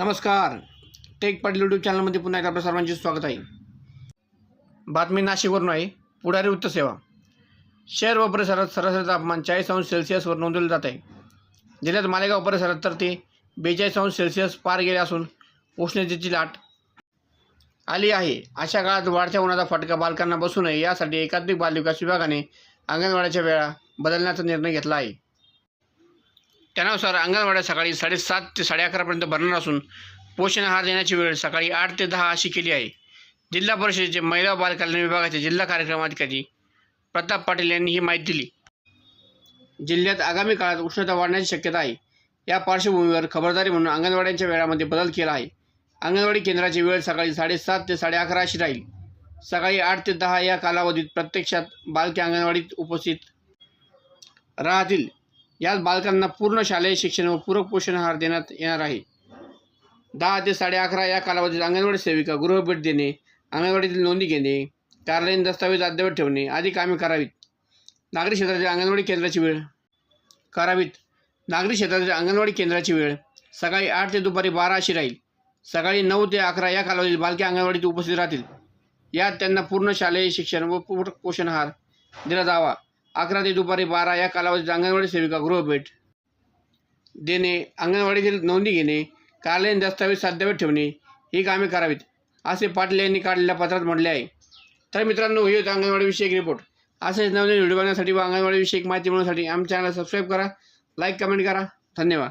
नमस्कार. Take Patil YouTube चॅनलमध्ये पुन्हा एकदा आपल्या सर्वांचे स्वागत आहे. बातमी नाशिकवरून आहे. पुढारी वृत्तसेवा शहर व परिसरात सरासरी तापमान चाळीस अंश सेल्सिअसवर नोंदवले जात आहे. जिल्ह्यात मालेगाव परिसरात तर ते बेचाळीस अंश सेल्सिअस पार गेले असून उष्णतेची लाट आली आहे. अशा काळात वाढत्या उन्हाचा फटका बालकांना बसू नये यासाठी एकात्मिक बालविकास विभागाने अंगणवाड्याच्या वेळा बदलण्याचा निर्णय घेतला आहे. त्यानुसार अंगणवाड्या सकाळी साडेसात ते साडे अकरापर्यंत भरणार असून पोषण आहार देण्याची वेळ सकाळी आठ ते दहा अशी केली आहे. जिल्हा परिषदेचे महिला बालकल्याण विभागाचे जिल्हा कार्यक्रमाधिकारी प्रताप पाटील यांनी ही माहिती दिली. जिल्ह्यात आगामी काळात उष्णता वाढण्याची शक्यता आहे. या पार्श्वभूमीवर खबरदारी म्हणून अंगणवाड्यांच्या वेळामध्ये बदल केला आहे. अंगणवाडी केंद्राची वेळ सकाळी साडेसात ते साडे अकरा अशी राहील. सकाळी आठ ते दहा या कालावधीत प्रत्यक्षात बालके अंगणवाडीत उपस्थित राहतील. यात बालकांना पूर्ण शालेय शिक्षण व पूरक पोषण आहार देण्यात येणार आहे. दहा ते साडे अकरा या कालावधीत अंगणवाडी सेविका गृहभेट देणे अंगणवाडीतील नोंदी घेणे कार्यालयीन दस्तावेज अद्ययावत ठेवणे आदी कामे करावीत. नागरी क्षेत्रातील अंगणवाडी केंद्राची वेळ करावीत. नागरी क्षेत्रातील अंगणवाडी केंद्राची वेळ सकाळी आठ ते दुपारी बारा अशी राहील. सकाळी नऊ ते अकरा या कालावधीत बालके अंगणवाडीत उपस्थित राहतील. यात त्यांना पूर्ण शालेय शिक्षण व पूरक पोषण आहार दिला जावा. अकरा ते दुपारी बारा या कालावधीत अंगणवाडी सेविका गृहभेट. देणे अंगणवाडीतील नोंदी घेणे कार्यालयीन दस्तावेज साध्यावर ठेवणे ही कामे करावीत असे पाटील यांनी काढलेल्या पत्रात म्हटले आहे. तर मित्रांनो हे होतं अंगणवाडीविषयी रिपोर्ट असेच नवीन व्हिडिओ बघण्यासाठी व अंगणवाडीविषयी माहिती मिळवण्यासाठी आमच्या चॅनल सबस्क्राईब करा लाईक कमेंट करा. धन्यवाद.